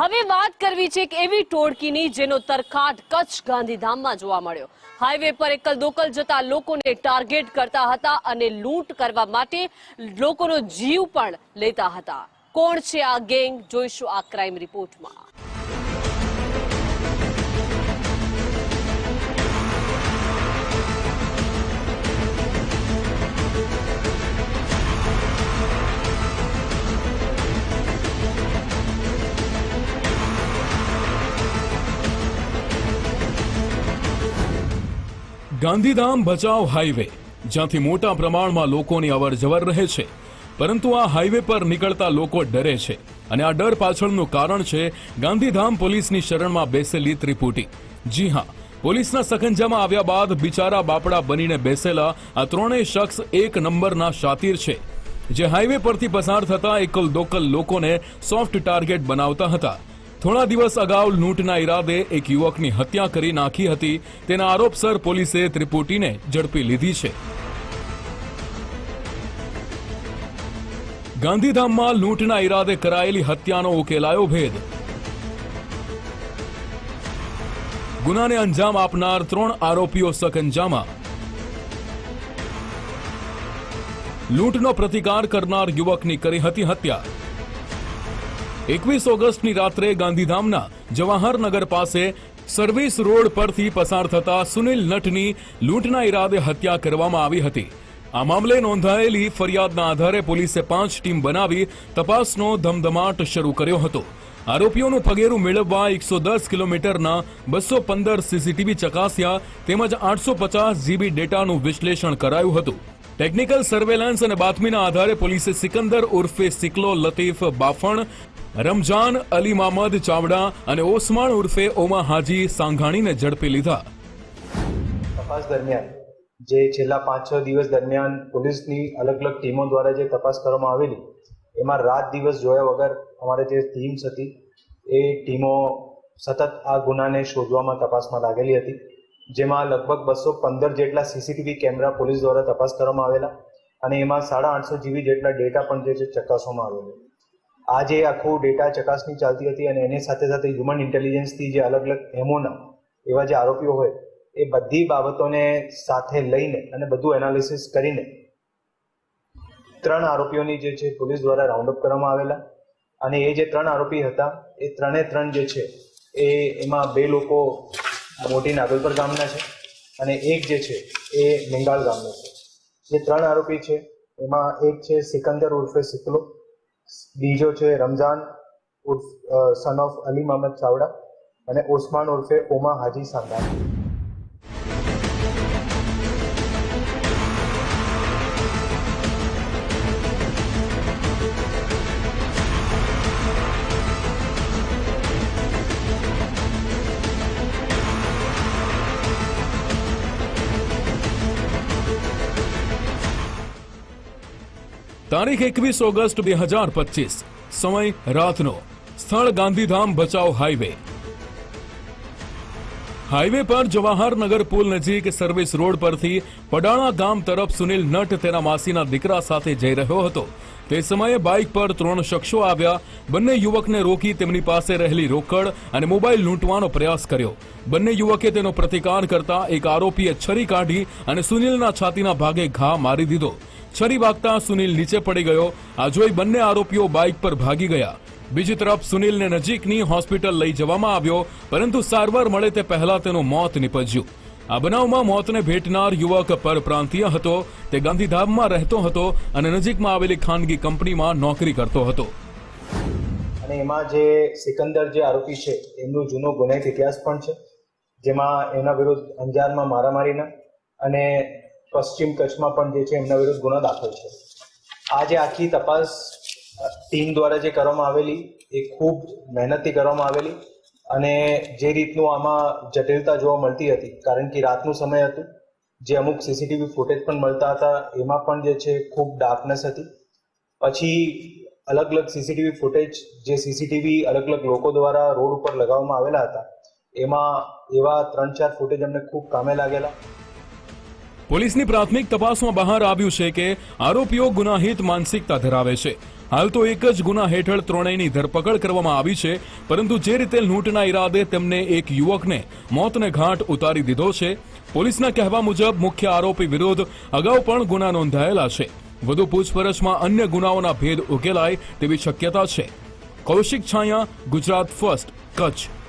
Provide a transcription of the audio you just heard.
હવે વાત કરવી છે એક એવી ટોળકીની જેનો તરખાટ કચ્છ ગાંધીધામમાં જોવા મળ્યો. હાઈવે પર એકલ દોકલ જતા લોકોને ટાર્ગેટ કરતા હતા અને લૂંટ કરવા માટે લોકોનો જીવ પણ લેતા હતા. કોણ છે આ ગેંગ? જોઈશું આ ક્રાઇમ રિપોર્ટમાં. ગાંધીધામ ભચાઉ હાઈવે, જ્યાંથી મોટા પ્રમાણમાં લોકોની અવર જવર રહે છે. પરંતુ આ હાઈવે પર નીકળતા લોકો ડરે છે અને આ ડર પાછળનું કારણ છે ગાંધીધામ પોલીસની શરણમાં બેસેલી ત્રિપુટી. જી હા, પોલીસના સખંજામાં આવ્યા બાદ બિચારા બાપડા બનીને બેસેલા આ ત્રણેય શખ્સ એક નંબરના શાતીર છે, જે હાઈવે પરથી પસાર થતા એકલ દોકલ લોકોને સોફ્ટ ટાર્ગેટ બનાવતા હતા. થોડા દિવસ અગાઉ લૂંટના ઈરાદે એક યુવકની હત્યા કરી નાખી હતી. તેના આરોપસર પોલીસે ત્રિપુટીને ઝડપી લીધી છે. ગાંધીધામમાં લૂંટના ઈરાદે કરાયેલી હત્યાનો ઉકેલાયો ભેદ. ગુનાને અંજામ આપનાર ત્રણ આરોપીઓ સકંજામાં. લૂંટનો પ્રતિકાર કરનાર યુવકની કરી હતી હત્યા. એકવીસ ઓગસ્ટની રાત્રે ગાંધીધામના જવાહરનગર પાસે સર્વિસ રોડ પરથી પસાર થતા સુનિલ નટની લૂંટના ઈરાદે હત્યા કરવામાં આવી હતી. આ મામલે નોંધાયેલી ફરિયાદના આધારે પોલીસે પાંચ ટીમ બનાવી તપાસનો ધમધમાટ શરૂ કર્યો હતો. આરોપીઓનું પગેરું મેળવવા એકસો દસ કિલોમીટરના બસો પંદર સીસીટીવી ચકાસ્યા તેમજ આઠસો પચાસ જીબી ડેટાનું વિશ્લેષણ કરાયું હતું. ટેકનિકલ સર્વેલન્સ અને બાતમીના આધારે પોલીસે સિકંદર ઉર્ફે સિકલો લતીફ બાફણ રમજાન, અલી મામદ, ચાવડા અને ઓસમાણ ઉર્ફે ઓમા હાજી સાંઘાણીને ઝડપી લીધા. તપાસ દરમિયાન, જે છેલ્લા પાંચ છ દિવસ દરમિયાન પોલીસની અલગ અલગ ટીમો દ્વારા જે તપાસ કરવામાં આવેલી, એમાં રાત દિવસ જોયા વગર અમારે જે ટીમ્સ હતી, એ ટીમો સતત આ ગુનાને શોધવામાં તપાસમાં લાગેલી હતી, જેમાં લગભગ બસો પંદર જેટલા સીસીટીવી કેમેરા પોલીસ દ્વારા તપાસ કરવામાં આવેલા અને એમાં સાડા આઠસો જીબી જેટલા ડેટા પણ જે છે ચકાસવામાં આવેલો. આ જે આખું ડેટા ચકાસણી ચાલતી હતી અને એની સાથે સાથે હ્યુમન ઇન્ટેલિજન્સથી જે અલગ અલગ એમોના એવા જે આરોપીઓ હોય, એ બધી બાબતોને સાથે લઈને અને બધું એનાલિસિસ કરીને ત્રણ આરોપીઓની જે છે પોલીસ દ્વારા રાઉન્ડ અપ કરવામાં આવેલા. અને એ જે ત્રણ આરોપી હતા, એ ત્રણે ત્રણ જે છે, એ એમાં બે લોકો મોટી નાગલપર ગામના છે અને એક જે છે, એ મેંગાળ ગામનો છે. જે ત્રણ આરોપી છે, એમાં એક છે સિકંદર ઉર્ફે સિકલો બીજો છે રમઝાન ઉર્ફ સન ઓફ અલી મહમદ ચાવડા અને ઓસમાન ઉર્ફે ઓમા હાજી સાંગા તારીખ એકવીસ ઓગસ્ટ બે હજાર પચીસ. સમય રાતનો. સ્થળ ગાંધીધામ બચાવ હાઈવે. હાઈવે પર જવાહરનગર પુલ નજીક સર્વિસ રોડ પરથી પડાણા ગામ તરફ સુનિલ નટ તેના માસીના દીકરા સાથે જઈ રહ્યો હતો. તે સમયે બાઇક પર ત્રણ શખ્સો આવ્યા. બંને યુવકને રોકી તેમની પાસે રહેલી રોકડ અને મોબાઈલ લૂંટવાનો પ્રયાસ કર્યો. બંને યુવકે તેનો પ્રતિકાર કરતા એક આરોપીએ છરી કાઢી અને સુનિલના છાતીના ભાગે ઘા મારી દીધો. છરી વાગતા સુનિલ નીચે પડી ગયો. આ જોઈ બંને આરોપીઓ બાઇક પર ભાગી ગયા. બીજી તરફ સુનિલને નજીકની હોસ્પિટલ લઈ જવામાં આવ્યો, પરંતુ સારવાર મળે તે પહેલા તેનું મોત નીપજ્યું. આ બનાવમાં મોતને ભેટનાર યુવક પરપ્રાંતીય હતો, તે ગાંધીધામમાં રહેતો હતો અને નજીકમાં આવેલી ખાનગી કંપનીમાં નોકરી કરતો હતો. અને એમાં જે સિકંદર જે આરોપી છે, એમનો જૂનો ગુનાહિત ઇતિહાસ પણ છે, જેમાં એમના વિરુદ્ધ અંજારમાં મારામારીના અને પશ્ચિમ કચ્છમાં પણ જે છે એમના વિરુદ્ધ ગુનો દાખલ છે. આ જે આખી તપાસ ટીમ દ્વારા જે કરવામાં આવેલી, એ ખૂબ મહેનતથી કરવામાં આવેલી અને જે રીતનું આમાં જટિલતા જોવા મળતી હતી, કારણ કે રાતનું સમય હતું, જે અમુક સીસીટીવી ફૂટેજ પણ મળતા હતા, એમાં પણ જે છે ખૂબ ડાર્કનેસ હતી. પછી અલગ અલગ સીસીટીવી ફૂટેજ જે સીસીટીવી અલગ અલગ લોકો દ્વારા રોડ ઉપર લગાવવામાં આવેલા હતા, એમાં એવા ત્રણ ચાર ફૂટેજ અમને ખૂબ કામે લાગેલા. પોલીસની પ્રાથમિક તપાસમાં બહાર આવ્યું છે કે આરોપીઓ ગુનાહિત માનસિકતા ધરાવે છે. હાલ તો એક જ ગુના હેઠળ ત્રણેયની ધરપકડ કરવામાં આવી છે, પરંતુ જે રીતે લૂંટના ઈરાદે તેમને એક યુવકને મોતને ઘાટ ઉતારી દીધો છે, પોલીસના કહેવા મુજબ મુખ્ય આરોપી વિરુદ્ધ અગાઉ પણ ગુના નોંધાયેલા છે. વધુ પૂછપરછમાં અન્ય ગુનાઓના ભેદ ઉકેલાય તેવી શક્યતા છે. કૌશિક છાયા, ગુજરાત ફર્સ્ટ, કચ્છ.